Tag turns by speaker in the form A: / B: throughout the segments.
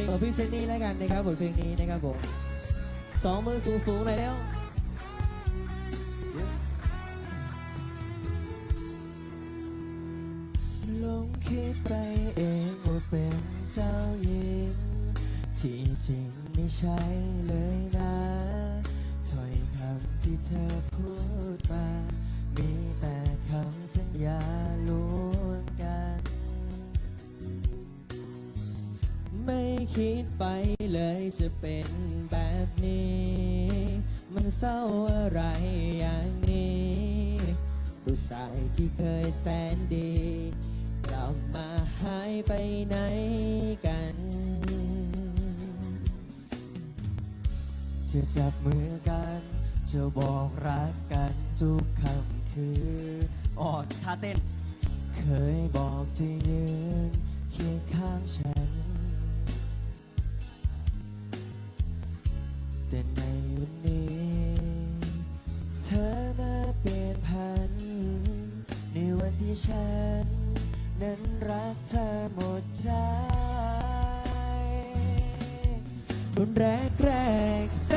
A: ลงของพี่เชนนี่แล้วกันนะครับบทเพลงนี้นะครับผมสองมือสูงสูงๆเลยแล้ว
B: ลงคิดไปเองว่าเป็นเจ้าหญิง ที่จริงไม่ใช่เลยนะถ้อยคำที่เธอพูดมา
A: ไม่คิดไปเลยจะเป็นแบบนี้ มันเศร้าอะไรอย่างนี้ ผู้ชายที่เคยแสนดี กลับมาหายไปไหนกัน
B: จะจับมือกัน จะบอกรักกันทุกคำคืนอ๋อท่าเต้น เคยบอกจะยืน ธอมาเปลี่ยนพัน ในวันที่ฉัน นั้นรักเธอหมดใจ
A: รุนแรกแรกแส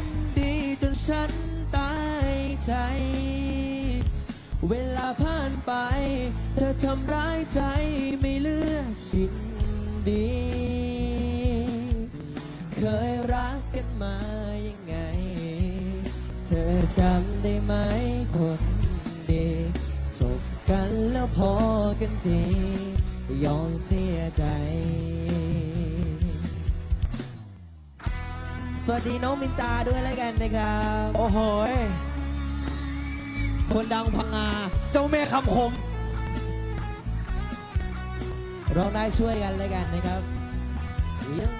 A: นดีจนฉันตายใจ เวลาผ่านไป เธอทำร้ายใจไม่เลือชิ้นดี เคย จำได้ไหมคนดีจบกันแล้วพอกันทียอมเสียใจ สวัสดีน้องมินตาด้วยแล้วกันนะครับ
B: โอ้โห
A: คนดังพังงา
B: เจ้าแม่คำคม
A: ร้องได้ช่วยกันแล้วกันนะครับเยี่ยม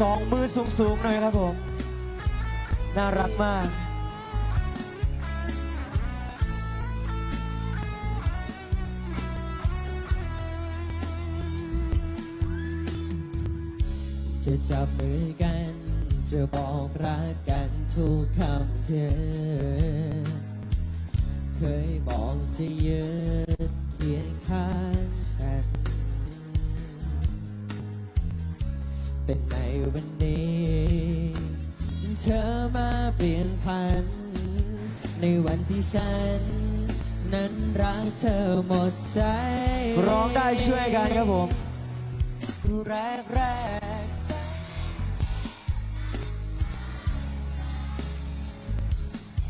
B: สองมือสูงๆหน่อยครับผม น่ารักมาก
A: จะจับมือกัน จะบอกรักกันทุกคำคืนเคยบอกจะยืนเคียงข้างฉัน แต่ในวันนี้ เธอมาเปลี่ยนพัน ในวันที่ฉัน นั้นรักเธอหมดใจ
B: ร้องได้ช่วยกันครับผมแรกแรก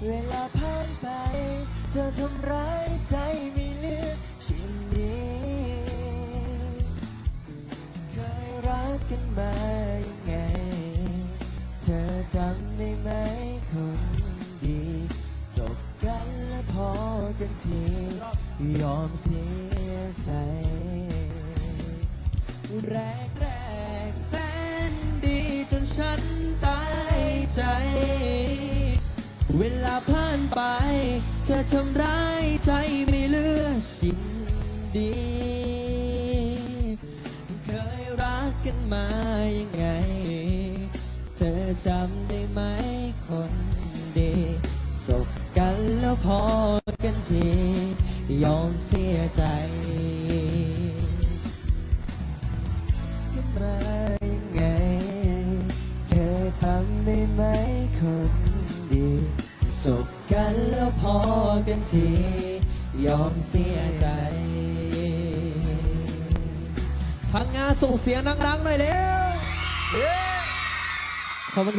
B: เวลาผ่านไป เธอทำร้ายใจไม่เหลือชิ้นดีเคยรักกันมายังไงเธอ จำได้ไหมคนดี จบกันแล้วพอกันที ยอมเสียใจ
A: แรกแรกแสนดีจนฉันตายใจ เวลาผ่านไป เธอทำร้ายใจไม่เลือชิ้น จำได้ไหมคนดีจบกันแล้วพอกันที ยอมเสียใจ
B: กันมายังไง เธอทำได้ไหมคนดี
A: จบกันแล้วพอกันที ยอมเสียใจพังงาส่งเสียงดังๆหน่อยเร็ว Không biết